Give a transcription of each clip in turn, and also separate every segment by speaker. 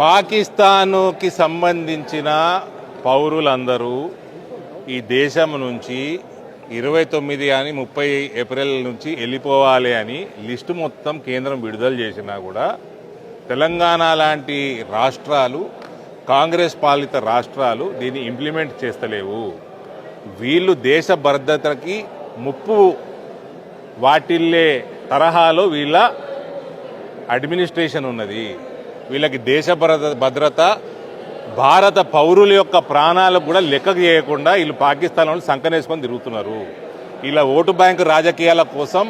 Speaker 1: పాకిస్తాన్కి సంబంధించిన పౌరులందరూ ఈ దేశం నుంచి ఇరవై తొమ్మిది అని ముప్పై ఏప్రిల్ నుంచి వెళ్ళిపోవాలి అని లిస్టు మొత్తం కేంద్రం విడుదల చేసినా కూడా తెలంగాణ లాంటి రాష్ట్రాలు కాంగ్రెస్ పాలిత రాష్ట్రాలు దీన్ని ఇంప్లిమెంట్ చేస్తలేవు. వీళ్ళు దేశ భద్రతకి ముప్పు వాటిల్లే తరహాలో వీళ్ళ అడ్మినిస్ట్రేషన్ ఉన్నది. వీళ్ళకి దేశ భద్రత భద్రత భారత పౌరుల యొక్క ప్రాణాలకు కూడా లెక్క చేయకుండా వీళ్ళు పాకిస్తాన్ వాళ్ళు సంకనేసుకొని తిరుగుతున్నారు. ఇలా ఓటు బ్యాంకు రాజకీయాల కోసం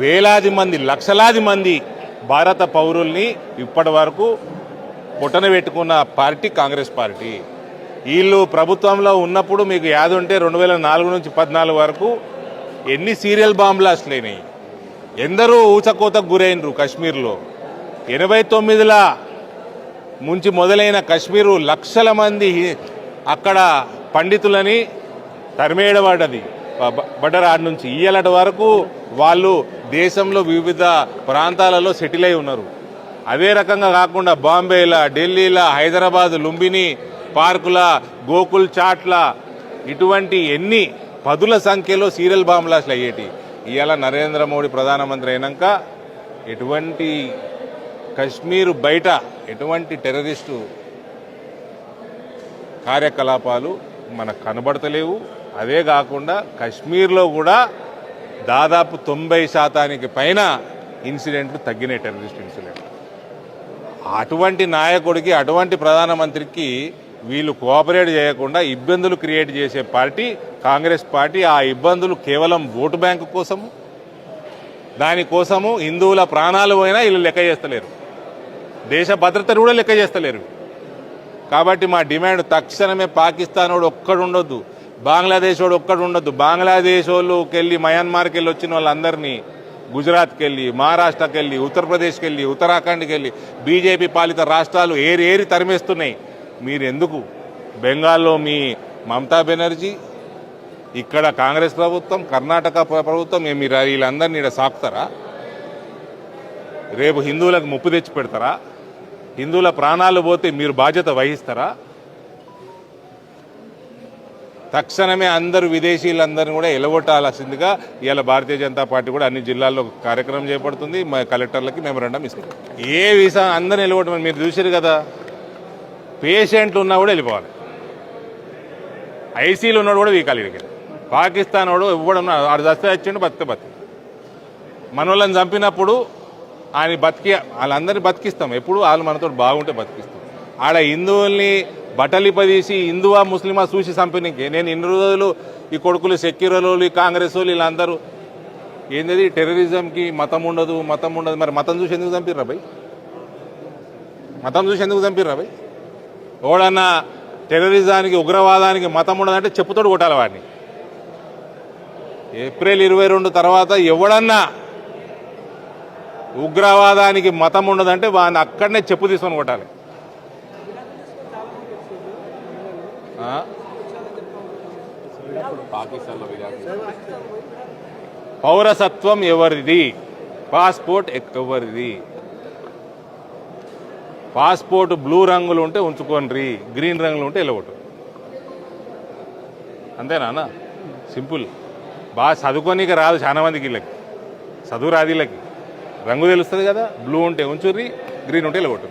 Speaker 1: వేలాది మంది లక్షలాది మంది భారత పౌరుల్ని ఇప్పటి వరకు పుట్టన పెట్టుకున్న పార్టీ కాంగ్రెస్ పార్టీ. వీళ్ళు ప్రభుత్వంలో ఉన్నప్పుడు మీకు యాద ఉంటే రెండు వేల నాలుగు నుంచి పద్నాలుగు వరకు ఎన్ని సీరియల్ బాంబ్ బ్లాస్ట్లు అయినాయి? ఎందరూ ఊచకోతకు గురైనరు కాశ్మీర్లో. ఎనభై తొమ్మిదిలా ముంచి మొదలైన కశ్మీరు లక్షల మంది అక్కడ పండితులని తరిమేయడబడ్డది. బడ్డరాడ్ నుంచి ఇయ్యలటి వరకు వాళ్ళు దేశంలో వివిధ ప్రాంతాలలో సెటిల్ అయి ఉన్నారు. అదే రకంగా కాకుండా బాంబేలా ఢిల్లీలా హైదరాబాద్ లుంబిని పార్కుల గోకుల్ చాట్ల ఇటువంటి ఎన్ని పదుల సంఖ్యలో సీరియల్ బాంబ్లాస్లు అయ్యేటి. ఇవాళ నరేంద్ర మోడీ ప్రధానమంత్రి అయినాక ఎటువంటి కశ్మీర్ బయట ఎటువంటి టెర్రరిస్టు కార్యకలాపాలు మనకు కనబడతలేవు. అదే కాకుండా కశ్మీర్లో కూడా దాదాపు తొంభై శాతానికి పైన ఇన్సిడెంట్లు తగ్గినాయి టెర్రరిస్ట్ ఇన్సిడెంట్ అటువంటి నాయకుడికి అటువంటి ప్రధానమంత్రికి వీళ్ళు కోఆపరేట్ చేయకుండా ఇబ్బందులు క్రియేట్ చేసే పార్టీ కాంగ్రెస్ పార్టీ. ఆ ఇబ్బందులు కేవలం ఓటు బ్యాంకు కోసము? దానికోసము హిందువుల ప్రాణాలు పోయినా వీళ్ళు లెక్క చేస్తలేరు. దేశ భద్రతను కూడా లెక్క చేస్తలేరు. కాబట్టి మా డిమాండ్ తక్షణమే పాకిస్తాన్ వాడు ఒక్కడు ఉండొద్దు బంగ్లాదేశ్ వాడు ఒక్కడు ఉండొద్దు బంగ్లాదేశ్ వాళ్ళుకి వెళ్ళి మయన్మార్కి వెళ్ళి వచ్చిన వాళ్ళందరినీ గుజరాత్కి వెళ్ళి మహారాష్ట్రకి వెళ్ళి ఉత్తరప్రదేశ్కి వెళ్ళి ఉత్తరాఖండ్కి వెళ్ళి బీజేపీ పాలిత రాష్ట్రాలు ఏరి ఏరి తరిమేస్తున్నాయి. మీరు ఎందుకు బెంగాల్లో మీ మమతా బెనర్జీ ఇక్కడ కాంగ్రెస్ ప్రభుత్వం కర్ణాటక ప్రభుత్వం మీరు వీళ్ళందరినీ ఇక్కడ సాకుతారా? రేపు హిందువులకు ముప్పు తెచ్చి పెడతారా హిందువుల ప్రాణాలు పోతే మీరు బాధ్యత వహిస్తారా? తక్షణమే అందరూ విదేశీయులందరినీ కూడా ఎలగొట్టాల్సిందిగా ఇవాళ భారతీయ జనతా పార్టీ కూడా అన్ని జిల్లాల్లో కార్యక్రమం చేపడుతుంది. మా కలెక్టర్లకి మెమరాండం ఇస్తుంది. ఏ వీసా అందరిని వెళ్ళగొట్టమని మీరు చూసారు కదా? పేషెంట్లు ఉన్నా కూడా వెళ్ళిపోవాలి. ఐసీలు ఉన్నాడు కూడా వీకాలి ఇక్కడికి. పాకిస్తాన్ వాడు ఇవ్వడం ఆడు దస్తే వచ్చిండు బతికే బతికి మనోళ్ళని చంపినప్పుడు ఆయన బతికి వాళ్ళందరినీ బతికిస్తాం. ఎప్పుడు వాళ్ళు మనతో బాగుంటే బతికిస్తాం. ఆడ హిందువుల్ని బట్టలిపదీసి హిందువా ముస్లిమా చూసి చంపినకి నేను ఇన్ని రోజులు ఈ కొడుకులు సెక్యూరలు ఈ కాంగ్రెస్ వాళ్ళు వీళ్ళందరూ ఏంది టెర్రరిజంకి మతం ఉండదు మతం ఉండదు. మరి మతం చూసి ఎందుకు చంపిర్రా భయ్? మతం చూసి ఎందుకు చంపిర్రా భయ్? ఎవడన్నా టెర్రరిజానికి ఉగ్రవాదానికి మతం ఉండదంటే చెప్పుతోడు కొట్టాలి వాడిని. ఏప్రిల్ ఇరవై రెండు తర్వాత ఎవడన్నా ఉగ్రవాదానికి మతం ఉండదంటే వాడిని అక్కడనే చెప్పు తీసుకొని కొట్టాలి. పౌరసత్వం ఎవరిది? పాస్పోర్ట్ ఎవరిది? పాస్పోర్ట్ బ్లూ రంగులు ఉంటే ఉంచుకోండి గ్రీన్ రంగులు ఉంటే వెళ్ళగొట్టు అంతేనా సింపుల్. బాగా చదువుకోనీకి రాదు చాలా మందికి వీళ్ళకి. చదువు రాదు వీళ్ళకి. రంగు తెలుస్తుంది కదా బ్లూ ఉంటే ఉంచుర్రి గ్రీన్ ఉంటే వెళ్ళగొట్టు